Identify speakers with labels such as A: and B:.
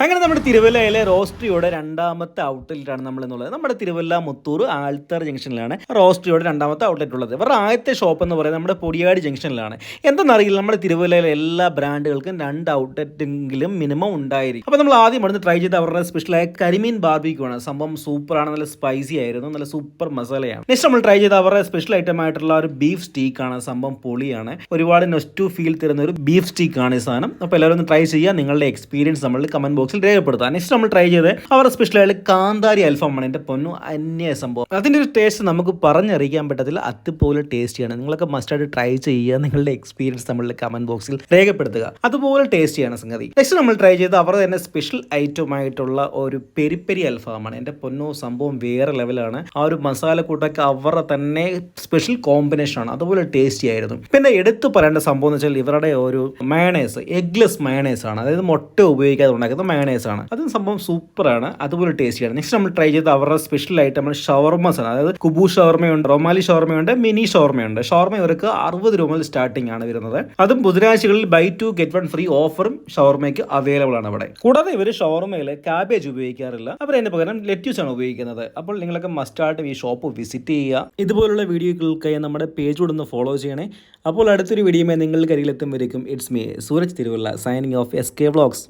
A: അങ്ങനെ നമ്മുടെ തിരുവല്ലയിലെ റോസ്ട്രിയുടെ രണ്ടാമത്തെ ഔട്ട്ലെറ്റാണ് നമ്മൾ എന്നുള്ളത് നമ്മുടെ തിരുവല്ല മുത്തൂർ ആൽത്തർ ജംഗ്ഷനിലാണ് റോസ്ട്രിയുടെ രണ്ടാമത്തെ ഔട്ട്ലെറ്റ് ഉള്ളത് ഇവരുടെ ആദ്യത്തെ ഷോപ്പ് എന്ന് പറയുന്നത് നമ്മുടെ പൊടിയാടി ജംഗ്ഷനിലാണ്. എന്തെന്നറിയില്ല നമ്മുടെ തിരുവല്ലയിലെ എല്ലാ ബ്രാൻഡുകൾക്കും രണ്ട് ഔട്ട്ലെറ്റെങ്കിലും മിനിമം ഉണ്ടായിരിക്കും. അപ്പോൾ നമ്മൾ ആദ്യം ഇവിടുന്ന് ട്രൈ ചെയ്ത് അവരുടെ സ്പെഷ്യലായ കരിമീൻ ബാർബിക്യൂ ആണ്. സംഭവം സൂപ്പറാണ് നല്ല സ്പൈസി ആയിരുന്നു നല്ല സൂപ്പർ മസാലയാണ്. നെക്സ്റ്റ് നമ്മൾ ട്രൈ ചെയ്ത് അവരുടെ സ്പെഷ്യൽ ഐറ്റം ആയിട്ടുള്ള ഒരു ബീഫ് സ്റ്റീക്കാണ് സംഭവം പൊളിയാണ്. ഒരുപാട് നെസ്റ്റു ഫീൽ തരുന്ന ഒരു ബീഫ് സ്റ്റീക്കാണ് ഈ സാധനം. അപ്പോൾ എല്ലാവരും ഒന്ന് ട്രൈ ചെയ്യുക. നിങ്ങളുടെ എക്സ്പീരിയൻസ് നമ്മൾ കമന്റ് ബോക്സിൽ രേഖപ്പെടുത്തുക നെക്സ്റ്റ് നമ്മൾ ട്രൈ ചെയ്ത് അവരുടെ സ്പെഷ്യൽ ആയിട്ട് കാന്താരി അൽഫാമാണ് എന്റെ പൊന്നു അന്യ സംഭവം. അതിന്റെ ഒരു ടേസ്റ്റ് നമുക്ക് പറഞ്ഞറിയിക്കാൻ പറ്റത്തില്ല. അതുപോലെ ടേസ്റ്റിയാണ് നിങ്ങളൊക്കെ മസ്റ്റായിട്ട് ട്രൈ ചെയ്യുക. നിങ്ങളുടെ എക്സ്പീരിയൻസ് നമ്മളുടെ കമന്റ് ബോക്സിൽ രേഖപ്പെടുത്തുക. അതുപോലെ ടേസ്റ്റിയാണ് സംഗതി. നെക്സ്റ്റ് നമ്മൾ ട്രൈ ചെയ്ത് അവരുടെ തന്നെ സ്പെഷ്യൽ ഐറ്റം ആയിട്ടുള്ള ഒരു പെരിപ്പെരി അൽഫാമാണ് എന്റെ പൊന്നു സംഭവം വേറെ ലെവലാണ് ആ ഒരു മസാല കൂട്ടൊക്കെ അവരുടെ തന്നെ സ്പെഷ്യൽ കോമ്പിനേഷൻ ആണ്. അതുപോലെ ടേസ്റ്റി ആയിരുന്നു. പിന്നെ എടുത്തു പറയേണ്ട സംഭവം എന്ന് വെച്ചാൽ ഇവരുടെ ഒരു മയണേസ് എഗ്ലെസ് മയണേസ് ആണ്. അതായത് മുട്ട ഉപയോഗിക്കാതെ ഉണ്ടാക്കുന്ന മയണേസ് ആണ്. അതും സംഭവം സൂപ്പറാണ് അതുപോലെ ടേസ്റ്റിയാണ് നെക്സ്റ്റ് നമ്മൾ ട്രൈ ചെയ്ത് അവരുടെ സ്പെഷ്യൽ ഐറ്റം ഷവർമസ് ആണ് അതായത് കുബു ഷവർമയുണ്ട് റൊമാലി ഷവർമയുണ്ട് മിനി ഷവർമയുണ്ട്. ഷവർമ ഇവർക്ക് അറുപത് രൂപ മുതൽ സ്റ്റാർട്ടിംഗ് ആണ് വരുന്നത്. അതും ബുധനാഴ്ചകളിൽ buy two get one free ഓഫറും ഷവർമയ്ക്ക് അവൈലബിൾ ആണ് അവിടെ. കൂടാതെ ഇവർ ഷവർമയിൽ കാബേജ് ഉപയോഗിക്കാറില്ല. അവർ അതിന് പകരം ലെറ്റ്യൂസ് ആണ് ഉപയോഗിക്കുന്നത്. അപ്പോൾ നിങ്ങളൊക്കെ മസ്റ്റായിട്ട് ഈ ഷോപ്പ് വിസിറ്റ് ചെയ്യുക. ഇതുപോലുള്ള വീഡിയോകൾക്കായി നമ്മുടെ പേജ് ഒന്ന് ഫോളോ ചെയ്യണേ. അപ്പോൾ അടുത്തൊരു വീഡിയോ നിങ്ങൾക്ക് വരേക്കും it's me Sooraj Thiruvalla signing off S K vlogs